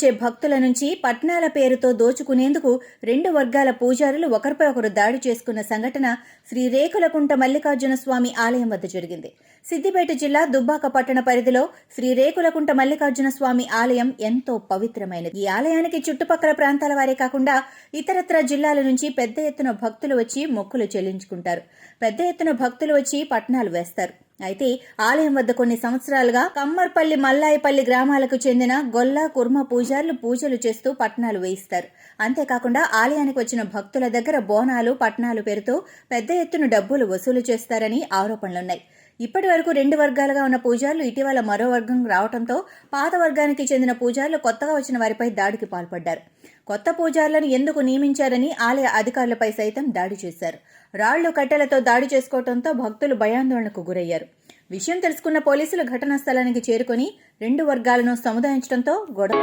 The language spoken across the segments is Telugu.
వచ్చే భక్తుల నుంచి పట్నాల పేరుతో దోచుకునేందుకు రెండు వర్గాల పూజారులు ఒకరిపై ఒకరు దాడి చేసుకున్న సంఘటన శ్రీ రేకులకుంట మల్లికార్జున స్వామి ఆలయం వద్ద జరిగింది. సిద్దిపేట జిల్లా దుబ్బాక పట్టణ పరిధిలో శ్రీ రేకులకుంట మల్లికార్జున స్వామి ఆలయం ఎంతో పవిత్రమైనది. ఈ ఆలయానికి చుట్టుపక్కల ప్రాంతాల వారే కాకుండా ఇతరత్ర జిల్లాల నుంచి పెద్ద ఎత్తున భక్తులు వచ్చి మొక్కులు చెల్లించుకుంటారు. పెద్ద ఎత్తున భక్తులు వచ్చి పట్నాలు వేస్తారు. అయితే ఆలయం వద్ద కొన్ని సంవత్సరాలుగా కమ్మర్పల్లి మల్లాయపల్లి గ్రామాలకు చెందిన గొల్ల కుర్మ పూజారులు పూజలు చేస్తూ పట్నాలు వేయిస్తారు. అంతేకాకుండా ఆలయానికి వచ్చిన భక్తుల దగ్గర బోనాలు పట్నాలు పేరుతో పెద్ద ఎత్తున డబ్బులు వసూలు చేస్తారని ఆరోపణలున్నాయి. ఇప్పటి వరకు రెండు వర్గాలుగా ఉన్న పూజారులు ఇటీవల మరో వర్గం రావడంతో పాత వర్గానికి చెందిన పూజారులు కొత్తగా వచ్చిన వారిపై దాడికి పాల్పడ్డారు. కొత్త పూజారులను ఎందుకు నియమించారని ఆలయ అధికారులపై సైతం దాడి చేశారు. రాళ్ళు కట్టెలతో దాడి చేసుకోవడంతో భక్తులు భయాందోళనకు గురయ్యారు. విషయం తెలుసుకున్న పోలీసులు ఘటనా స్థలానికి చేరుకొని రెండు వర్గాలను సముదాయించడంతో గొడవ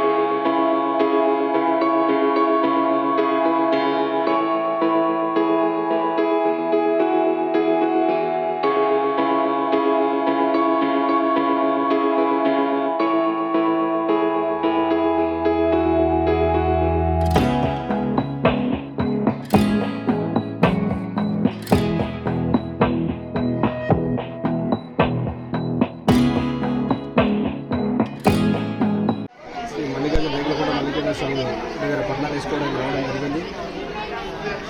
దగ్గర పట్నాలు వేసుకోవడానికి రావడం జరిగింది.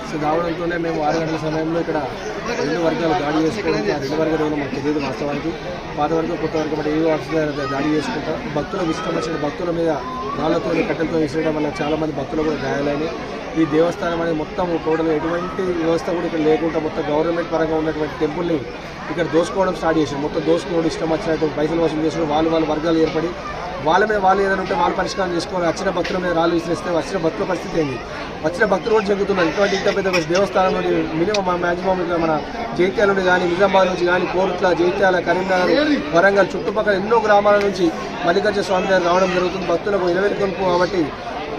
సో రావడంతోనే మేము ఆరు గంటల సమయంలో ఇక్కడ రెండు వర్గాలు దాడి చేసుకోవడం ఆ రెండు వర్గాలు మాకు తెలియదు వాస్తవానికి. పాత వరకు కొత్త వరకు బట్టి ఏ ఆఫీస్ దాడి చేసుకుంటాం. భక్తులకు ఇష్టం భక్తుల మీద రాళ్ళతో కట్టెలతో విసిరడం వల్ల చాలామంది భక్తులు కూడా గాయాలని ఈ దేవస్థానం అనేది మొత్తం టోటల్ ఎటువంటి వ్యవస్థ కూడా ఇక్కడ లేకుండా మొత్తం గవర్నమెంట్ పరంగా ఉన్నటువంటి టెంపుల్ని ఇక్కడ దోసుకోవడం స్టార్ట్ చేశారు. మొత్తం దోసుకోవడం ఇష్టం వచ్చినట్టు పైసలు వసూలు చేసుకుని వాళ్ళు వాళ్ళ వర్గాలు ఏర్పడి వాళ్ళ మీద వాళ్ళు ఏదైనా ఉంటే వాళ్ళు పరిష్కారం చేసుకోవాలి. వచ్చిన భక్తుల మీద రాళ్ళు విసిరిస్తే వచ్చిన భక్తుల పరిస్థితి ఏంది? వచ్చిన భక్తులు కూడా జరుగుతున్నారు. ఇటువంటి ఇంత పెద్ద దేవస్థానం నుండి మినిమం మ్యాక్సిమం ఇక్కడ మన జైత్యాల నుండి కానీ నిజామాబాద్ నుంచి కానీ కోరుట్ల జైత్యాల కరీంనగర్ వరంగల్ చుట్టుపక్కల ఎన్నో గ్రామాల నుంచి మల్లికార్జున స్వామి గారు రావడం జరుగుతుంది. భక్తులకు నిలబెట్టుకొనుకు కాబట్టి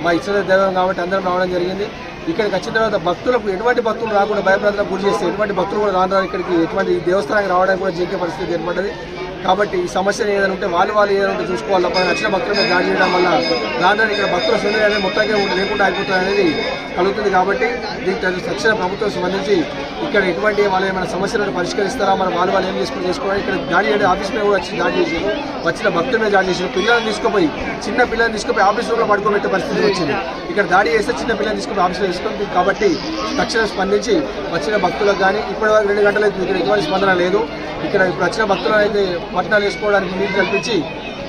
మా ఇచ్చిన దైవం కాబట్టి అందరం రావడం జరిగింది. ఇక్కడికి వచ్చిన తర్వాత భక్తులకు ఎటువంటి భక్తులు రాకుండా భయప్రాంతాలకు గురి చేస్తే ఎటువంటి భక్తులు కూడా రాను ఇక్కడికి ఎటువంటి దేవస్థానానికి రావడానికి కూడా జరిగే పరిస్థితి ఏర్పడ్డది. కాబట్టి ఈ సమస్యలు ఏదైనా ఉంటే వాళ్ళు వాళ్ళు ఏదైనా ఉంటే చూసుకోవాలి తప్ప నచ్చిన భక్తుల మీద దాడి చేయడం వల్ల రాను ఇక్కడ భక్తుల సుందరి అనేది మొత్తంగా లేకుండా అయిపోతుంది అనేది కలుగుతుంది కాబట్టి దీనికి తక్షణ ప్రభుత్వం స్పందించి ఇక్కడ ఎటువంటి వాళ్ళు ఏమైనా సమస్యలను పరిష్కరిస్తారా? మన వాళ్ళు వాళ్ళు ఏం చేసుకుని చేసుకోవాలి? ఇక్కడ దాడి చేయడం ఆఫీస్ మీద కూడా వచ్చి దాడి చేసారు వచ్చిన భక్తుల మీద దాడి చేసారు పిల్లల్ని తీసుకుపోయి చిన్న పిల్లల్ని తీసుకుపోయి ఆఫీస్ రూమ్లో పడుకోబెట్టే పరిస్థితి వచ్చింది. ఇక్కడ దాడి చేస్తే చిన్న పిల్లల్ని తీసుకుపోయి ఆఫీస్లో తీసుకుంది కాబట్టి తక్షణం స్పందించి వచ్చిన భక్తులకు కానీ ఇప్పటి వరకు రెండు గంటలు ఇక్కడ ఎటువంటి స్పందన లేదు. ఇక్కడ ఇప్పుడు వచ్చిన భక్తులను అయితే పట్టణాలు వేసుకోవడానికి నీరు కల్పించి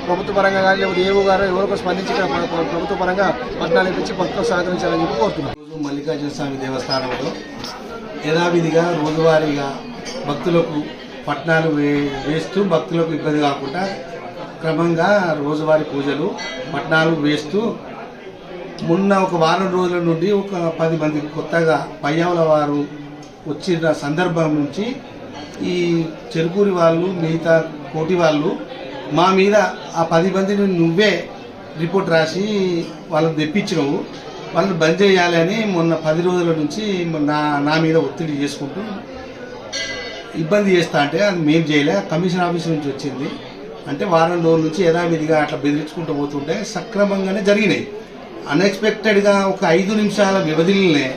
ప్రభుత్వ పరంగా కానీ లేకపోతే ఏవో గారు ఎవరికో స్పందించి ప్రభుత్వ పరంగా పట్టణాలు ఇప్పించి భక్తులకు సహకరించాలని చెప్పి కోరుతున్నాం. రోజు మల్లికార్జున స్వామి దేవస్థానంలో యథావిధిగా రోజువారీగా భక్తులకు పట్నాలు వే- వేస్తూ భక్తులకు ఇబ్బంది కాకుండా క్రమంగా రోజువారీ పూజలు పట్నాలు వేస్తూ మొన్న ఒక వారం రోజుల నుండి ఒక పది మంది కొత్తగా పయ్యావుల వారు వచ్చిన సందర్భం నుంచి ఈ చెరుకూరి వాళ్ళు మిగతా కోటి వాళ్ళు మా మీద ఆ పది మందిని నువ్వే రిపోర్ట్ రాసి వాళ్ళని తెప్పించినవు. వాళ్ళని బంద్ చేయాలి అని మొన్న పది రోజుల నుంచి నా నా మీద ఒత్తిడి చేసుకుంటూ ఇబ్బంది చేస్తా అంటే అది మేము చేయలే. కమిషన్ ఆఫీస్ నుంచి వచ్చింది. అంటే వారం రోజుల నుంచి యథావిధిగా అట్లా బెదిరించుకుంటూ పోతుంటే సక్రమంగానే జరిగినాయి. అన్ఎక్స్పెక్టెడ్గా ఒక ఐదు నిమిషాల వ్యవధిలోనే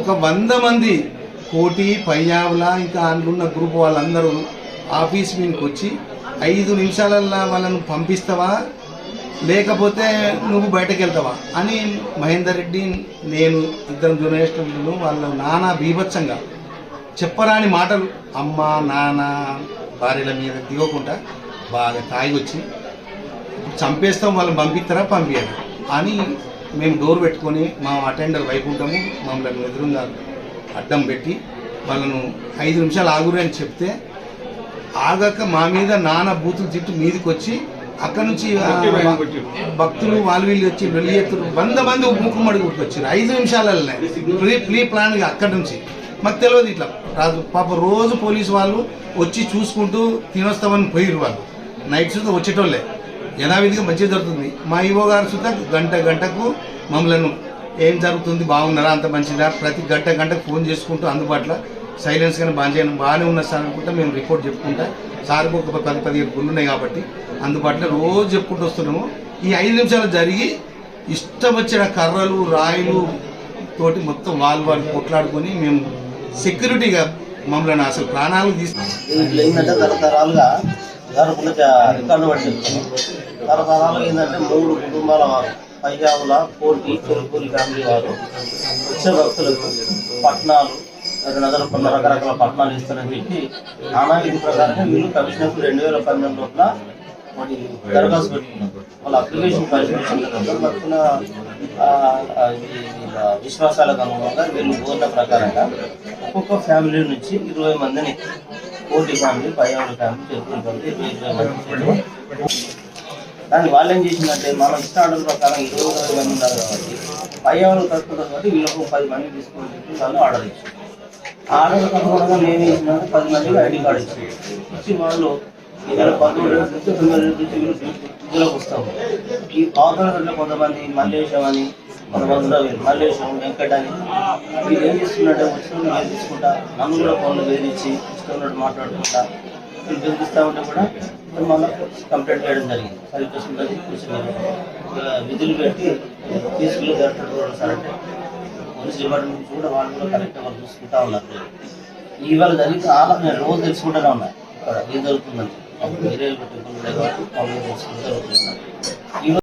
ఒక వంద మంది కోటి పయ్యావుల ఇంకా అందులో గ్రూప్ వాళ్ళందరూ ఆఫీస్ మీదకి వచ్చి ఐదు నిమిషాలల్లో వాళ్ళను పంపిస్తావా? లేకపోతే నువ్వు బయటకు వెళ్తావా అని మహేందర్ రెడ్డి నేను ఇద్దరు జర్నలిస్టులను వాళ్ళ నానా బీభత్సంగా చెప్పరాని మాటలు. అమ్మ నాన్న భార్యల మీద దిగకుండా బాగా తాగి వచ్చి చంపేస్తాం వాళ్ళని పంపిస్తారా? పంపించారు అని మేము డోర్ పెట్టుకొని మా అటెండర్ వైపు ఉంటాము. మమ్మల్ని ఎదురుగా అడ్డం పెట్టి వాళ్ళను ఐదు నిమిషాలు ఆగురు అని చెప్తే ఆగక మా మీద నాన్న బూతులు తిట్టు మీదకి వచ్చి అక్కడ నుంచి భక్తులు వాళ్ళు వీళ్ళు వచ్చి వెళ్ళి ఎత్తురు. వంద మంది ముక్కుమడి వచ్చారు. ఐదు నిమిషాలనే ప్రీ ప్రీ ప్లాన్గా అక్కడ నుంచి. మాకు తెలియదు ఇట్లా. రాజు పాప రోజు పోలీసు వాళ్ళు వచ్చి చూసుకుంటూ తినొస్తామని పోయిరు వాళ్ళు. నైట్ సుతా వచ్చేటోళ్ళే. యథావిధిగా మంచిగా జరుగుతుంది. మా ఈవో గారు సుతా గంట గంటకు మమ్మల్ని ఏం జరుగుతుంది బాగున్నారా అంత మంచిదా? ప్రతి గంట గంటకు ఫోన్ చేసుకుంటూ అందుబాటులో సైలెన్స్ కానీ బాగా చేయడం బాగానే ఉన్న సార్ అనుకుంటా మేము రిపోర్ట్ చెప్పుకుంటా. సార్కి ఒక పది పదిహేను గుళ్ళు ఉన్నాయి కాబట్టి అందుబాటులో రోజు చెప్పుకుంటూ వస్తున్నాము. ఈ ఐదు నిమిషాలు జరిగి ఇష్టం వచ్చిన కర్రలు రాయిలు తోటి మొత్తం వాళ్ళు వాళ్ళు కొట్లాడుకొని మేము సెక్యూరిటీగా మమ్మల్ని అసలు ప్రాణాలు తీసుకు తరతరాలుగా రికార్డు పట్టి తరతరాలుగా ఏంటంటే మూడు కుటుంబాల వారు పైజావుల కోటి చెరుకూరి ఫ్యామిలీ వారు వచ్చే భక్తులకు పట్నాలు రకరకాల కొన్ని రకరకాల పట్నాలు ఇస్తారని చెప్పి నానావిధి ప్రకారంగా వీళ్ళు కమిషనర్కు రెండు వేల పన్నెండు లోపల మరి దరఖాస్తు పెట్టుకున్నారు. వాళ్ళ అప్లికేషన్ పరిశీలించిన తర్వాత విశ్వాసాలకు అనుగుణంగా వీళ్ళు కోరిన ప్రకారంగా ఒక్కొక్క ఫ్యామిలీ నుంచి ఇరవై మందిని కోటి ఫ్యామిలీ పయ్యావుల ఫ్యామిలీ చేసుకుంటుంది ఇరవై ఇరవై మంది దాన్ని వాళ్ళు ఏం చేసిందంటే మనం ఇష్ట ఆర్డర్ ప్రకారం ఇరవై ఇరవై మంది ఉన్నారు కాబట్టి పయ్యావులు కట్టుకుంటారు కాబట్టి వీళ్ళకు పది మంది తీసుకొని చెప్పి వాళ్ళు ఆర్డర్ ఇచ్చారు. ఆర్డర్ అనుగుణంగా నేను ఇచ్చినట్టు పది మందికి ఐడి కార్డు ఇచ్చారు. ఇచ్చి వాళ్ళు నుంచి తొమ్మిది నుంచి ఇందులోకి వస్తాము. ఈ ఆఫర్ కొంతమంది మల్లేశం అని కొంతమంది మల్లేశం వెంకట అని వీళ్ళు ఏం చేస్తున్నట్టే వచ్చిన నేను తీసుకుంటా నన్ను కూడా ఫోన్లు వేధించి ఇష్టం మాట్లాడుకుంటా వీళ్ళు బెదిరిస్తూ ఉంటే కూడా నేను మళ్ళీ కంప్లైంట్ చేయడం జరిగింది. సరిగ్గా విధులు పెట్టి తీసుకుని డైరెక్టర్ కూడా సార్ అంటే పోలీస్ డిపార్ట్మెంట్ కూడా వాళ్ళు కూడా కరెక్ట్ వాళ్ళు చూసుకుంటా ఉన్నారు ఇవాళ జరిగి చాలా నేను రోజు తెలుసుకుంటూనే ఉన్నాను ఇక్కడ ఏం జరుగుతుందని మీరే పెట్టుకుంటున్నారు కాబట్టి వాళ్ళు తెలుసుకుంటూ జరుగుతున్నారు.